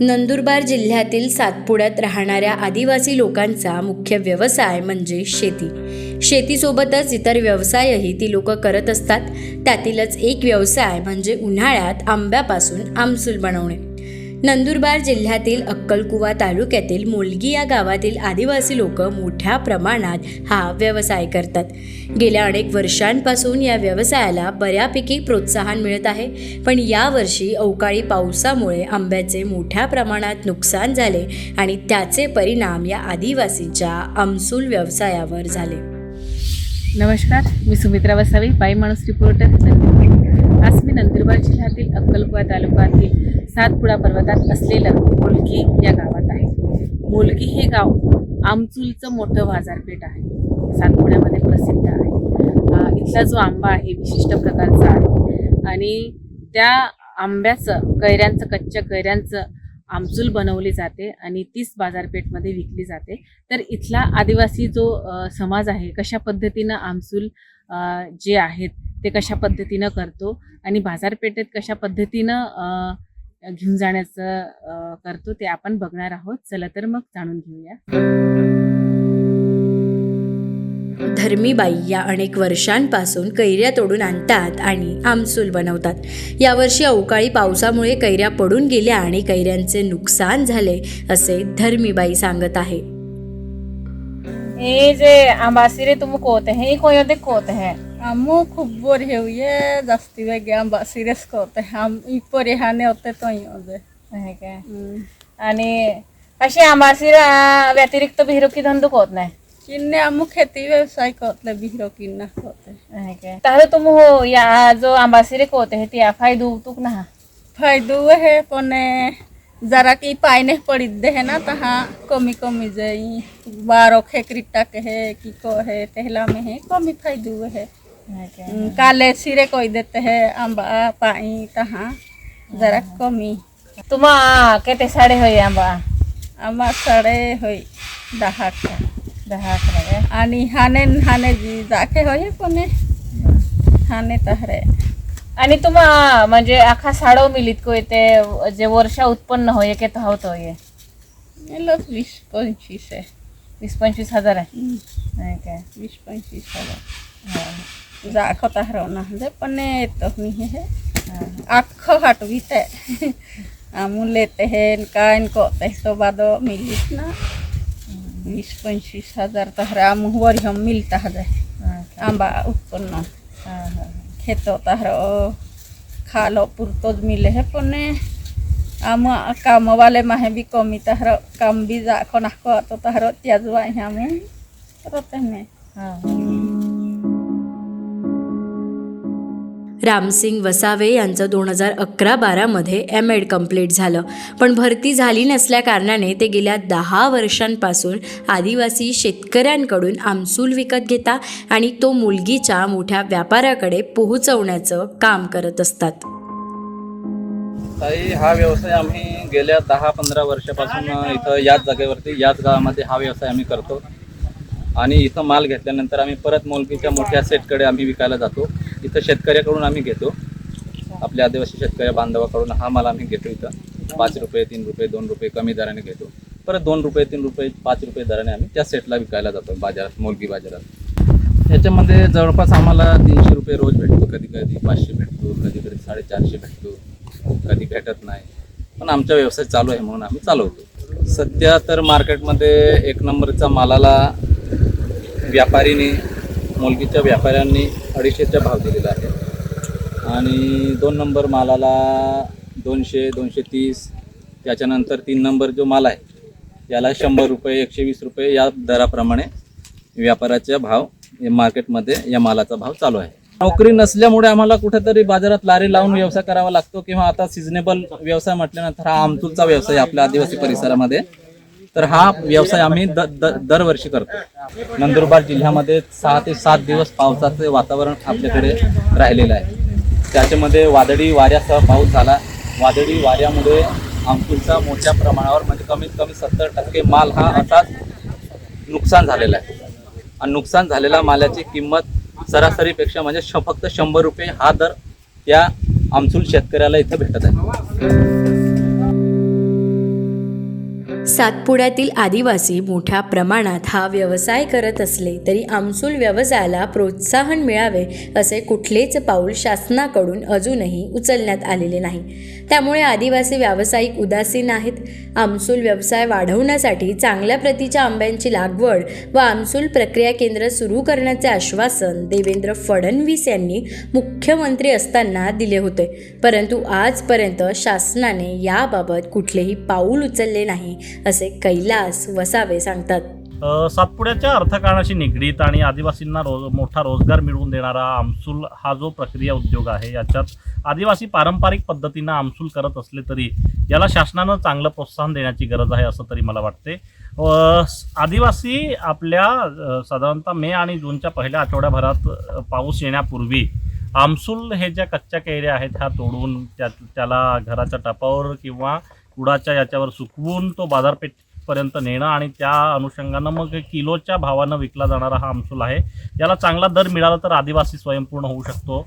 नंदुरबार जिल्ह्यातील सातपुड्यात राहणाऱ्या आदिवासी लोकांचा मुख्य व्यवसाय म्हणजे शेती. शेतीसोबतच इतर व्यवसायही ती लोक करत असतात. त्यातीलच एक व्यवसाय म्हणजे उन्हाळ्यात आंब्यापासून आमसूल बनवणे. नंदुरबार जिल्ह्यातील अक्कलकुवा तालुक्यातील मुलगी या गावातील आदिवासी लोक मोठ्या प्रमाणात हा व्यवसाय करतात. गेल्या अनेक वर्षांपासून या व्यवसायाला बऱ्यापैकी प्रोत्साहन मिळत आहे. पण यावर्षी अवकाळी पावसामुळे आंब्याचे मोठ्या प्रमाणात नुकसान झाले आणि त्याचे परिणाम या आदिवासींच्या आमसूल व्यवसायावर झाले. नमस्कार मी सुमित्रा वसावी बाई माणूस रिपोर्टर आज मी नंदुरबार जिल्ह्यातील अक्कलकुवा तालुक्यातील सातपुडा पर्वतात असलेलं मुलगी या गावात आहे. मुलगी हे गाव आमचूलचं मोठं बाजारपेठ आहे. सातपुड्यामध्ये प्रसिद्ध आहे. इथला जो आंबा आहे विशिष्ट प्रकारचा आहे. आणि त्या आंब्याचं कैऱ्यांचं कच्च्या कैऱ्यांचं आमचूल बनवली जाते आणि तीच बाजारपेठमध्ये विकली जाते. तर इथला आदिवासी जो समाज आहे कशा पद्धतीनं आमसूल जे आहेत ते कशा पद्धतीनं करतो आणि बाजारपेठेत कशा पद्धतीनं घेऊन जाण्याचं करतो ते आपण बघणार आहोत. चला तर मग जाणून घेऊया. धर्मीबाई या अनेक वर्षांपासून कैऱ्या तोडून आणतात आणि आमसूल बनवतात. यावर्षी अवकाळी पावसामुळे कैऱ्या पडून गेल्या आणि कैऱ्यांचे नुकसान झाले असे धर्मीबाई सांगत आहे. हे जे आंबासिरे तुम कोत है कोयोदे कोत है आमो खूप बोर हेऊये जास्ती वेगळे आंबा सिरियस करते आम इपर हाने होते तो काय? आणि अशी आंबासिरा व्यतिरिक्त भिरुकी धंदो कोत नाही. किन्ने आमो खेती व्यवसाय करतले बिहरो किन्ना करते आहे काय? ताहले तुम हो या जो आंबासिरे कोत है ती फायदो तुक ना? फायदो हे पण जरा की पायने पडित दे है ना तहा कमी कमी जाई बारो खेकरी टाके है की को है तेहला में है कमी फायदो है. काले सिरे कोई देते हैं आंबा पाई तहा जरा कमी तुम्हा केते साडे होय आंबा आम्हा साडे होय दहा का. दहा अकरा काय आणि हाने हाने जी जाके होय कोणे हाने तहरे आणि तुम्हा म्हणजे आखा साडो मिलीत को ते जे वर्षा उत्पन्न होय के तो होत होय एलो वीस पंचवीस आहे वीस पंचवीस हजार आहे काय वीस पंचवीस हजार जाखो तहरो ना दे पने तो मी हे आखो हाट आहे आमू लेते हैं का इनको तो बाद मिली ना वीस पंचवीस हजार तहरे आमू वर हम मिलता है आंबा उत्पन्न खेतो तहरो खालो पुरतोज मिले है पने आम काम वाले माहे भी कमी तहरो काम भी जाखो नाखो तो तहरो त्याजवा हमें करते हैं रामसिंग वसावे यांचं दोन हजार अकरा बारामध्ये एम एड कंप्लीट झालं. पण भरती झाली नसल्या कारणाने ते गेल्या दहा वर्षांपासून आदिवासी शेतकऱ्यांकडून आमसूल विकत घेता आणि तो मुलगीच्या मोठ्या व्यापाऱ्याकडे पोहोचवण्याचं काम करत असतात. ताई हा व्यवसाय आम्ही गेल्या दहा पंधरा वर्षापासून इथं याच जागेवरती याच गावामध्ये हा व्यवसाय आम्ही करतो. आणि इथं माल घेतल्यानंतर आम्ही परत मुलगीच्या मोठ्या सेटकडे आम्ही विकायला जातो. इथं शेतकऱ्याकडून आम्ही घेतो. आपल्या आदिवासी शेतकऱ्या बांधवाकडून हा माल आम्ही घेतो इथं. पाच रुपये तीन रुपये दोन रुपये कमी दराने घेतो. परत दोन रुपये तीन रुपये पाच रुपये दराने आम्ही त्या सेटला विकायला जातो बाजारात मोलगी बाजारात. याच्यामध्ये जवळपास आम्हाला तीनशे रुपये रोज भेटतो कधी कधी पाचशे भेटतो कधी कधी साडेचारशे भेटतो कधी भेटत नाही. पण आमचा व्यवसाय चालू आहे म्हणून आम्ही चालवतो. सध्या तर मार्केटमध्ये एक नंबरचा मालाला व्यापारीने मुलगीच्या व्यापाऱ्यांनी अडीचशेचा भाव दिलेला आहे. आणि दोन नंबर मालाला दोनशे दोनशे तीस त्याच्यानंतर तीन नंबर जो माल आहे याला शंभर रुपये एकशे वीस रुपये या दराप्रमाणे व्यापाराचा भाव मार्केटमध्ये या मालाचा भाव चालू आहे. नोकरी नसल्यामुळे आम्हाला कुठेतरी बाजारात लारी लावून व्यवसाय करावा लागतो किंवा आता सिजनेबल व्यवसाय म्हटल्यानंतर हा आमचूलचा व्यवसाय आपल्या आदिवासी परिसरामध्ये. तर हा व्यवसाय आम्ही द, द, दरवर्षी करतो. नंदुरबार जिल्ह्यामध्ये सहा ते सात दिवस पावसाचे वातावरण आपल्याकडे राहिलेलं आहे. त्याच्यामध्ये वादळी वाऱ्यासह पाऊस झाला. वादळी वाऱ्यामुळे आमचूलचा मोठ्या प्रमाणावर म्हणजे कमीत कमी सत्तर टक्के माल हा असाच नुकसान झालेला आहे. आणि नुकसान झालेल्या मालाची किंमत सरासरीपेक्षा म्हणजे श फक्त शंभर रुपये हा दर या आमसूल शेतकऱ्याला इथं भेटत आहे. सातपुड्यातील आदिवासी मोठ्या प्रमाणात हा व्यवसाय करत असले तरी आमसूल व्यवसायाला प्रोत्साहन मिळावे असे कुठलेच पाऊल शासनाकडून अजूनही उचलण्यात आलेले नाही. त्यामुळे आदिवासी व्यावसायिक उदासीन आहेत. आमसूल व्यवसाय वाढवण्यासाठी चांगल्या प्रतीच्या आंब्यांची लागवड व आमसूल प्रक्रिया केंद्र सुरू करण्याचे आश्वासन देवेंद्र फडणवीस यांनी मुख्यमंत्री असताना दिले होते. परंतु आजपर्यंत शासनाने याबाबत कुठलेही पाऊल उचलले नाही. असे कैलास वसावे सांगतात. सातपुड्याच्या अर्थकारणाशी निगडीत आणि आदिवासींना रोज मोठा रोजगार मिळवून देणारा आमसूल हा जो प्रक्रिया उद्योग आहे याच्यात आदिवासी पारंपरिक पद्धतीनं आमसूल करत असले तरी याला शासनानं चांगलं प्रोत्साहन देण्याची गरज आहे असं तरी मला वाटते. आदिवासी आपल्या साधारणतः मे आणि जूनच्या पहिल्या आठवड्याभरात पाऊस येण्यापूर्वी आमसूल हे ज्या कच्च्या कैऱ्या आहेत ह्या तोडून त्या त्याला घराच्या टपावर किंवा कुडाच्या याच्यावर सुकवून तो बाजारपेठपर्यंत नेणं आणि त्या अनुषंगानं मग किलोच्या भावानं विकला जाणारा हा आमसूल आहे. याला चांगला दर मिळाला तर आदिवासी स्वयंपूर्ण होऊ शकतो.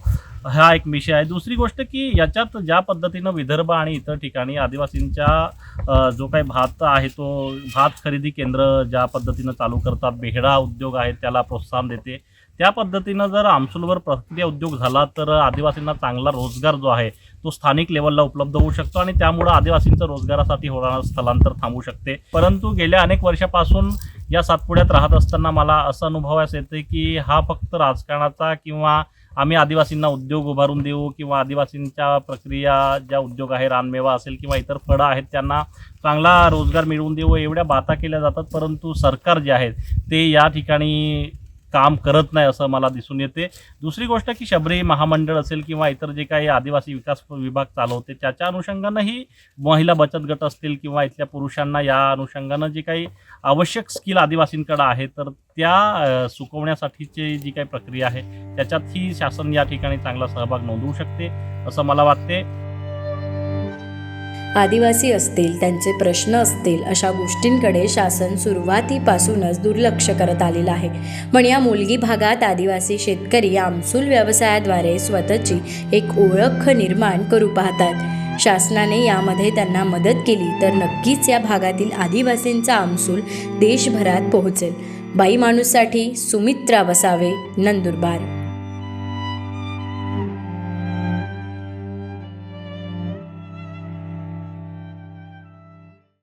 हा एक विषय आहे. दुसरी गोष्ट की याच्यात ज्या पद्धतीनं विदर्भ आणि इतर ठिकाणी आदिवासींच्या जो काही भात आहे तो भात खरेदी केंद्र ज्या पद्धतीनं चालू करतात बेहडा उद्योग आहे त्याला प्रोत्साहन देते. त्या पद्धतीनं जर आमसूलवर प्रक्रिया उद्योग झाला तर आदिवासींना चांगला रोजगार जो आहे तो स्थानिक लेवलला उपलब्ध होऊ शकतो आणि त्यामुळं आदिवासींचं रोजगारासाठी होणारं स्थलांतर थांबू शकते. परंतु गेल्या अनेक वर्षापासून या सातपुड्यात राहत असताना मला असं अनुभवास येते की हा फक्त राजकारणाचा किंवा आम्ही आदिवासींना उद्योग उभारून देऊ किंवा आदिवासींच्या प्रक्रिया ज्या उद्योग आहे रानमेवा असेल किंवा इतर फळं आहेत त्यांना चांगला रोजगार मिळवून देऊ एवढ्या बाता केल्या जातात. परंतु सरकार जे आहे ते या ठिकाणी काम करत नाही असं मला दिसून येते. दुसरी गोष्ट की शबरी महामंडळ असेल किंवा इतर जे काही आदिवासी विकास विभाग चालवते त्याच्या अनुषंगानंही महिला बचत गट असतील किंवा इथल्या पुरुषांना या अनुषंगानं जे काही आवश्यक स्किल आदिवासींकडे आहे तर त्या सुकवण्यासाठीची जी काही प्रक्रिया आहे त्याच्यातही शासन या ठिकाणी चांगला सहभाग नोंदवू शकते असं मला वाटते. आदिवासी असतील त्यांचे प्रश्न असतील अशा गोष्टींकडे शासन सुरुवातीपासूनच दुर्लक्ष करत आलेलं आहे. पण या मुलगी भागात आदिवासी शेतकरी आमसूल व्यवसायाद्वारे स्वतःची एक ओळख निर्माण करू पाहतात. शासनाने यामध्ये त्यांना मदत केली तर नक्कीच या भागातील आदिवासींचा आमसूल देशभरात पोहोचेल. बाई माणूससाठी सुमित्रा वसावे नंदुरबार.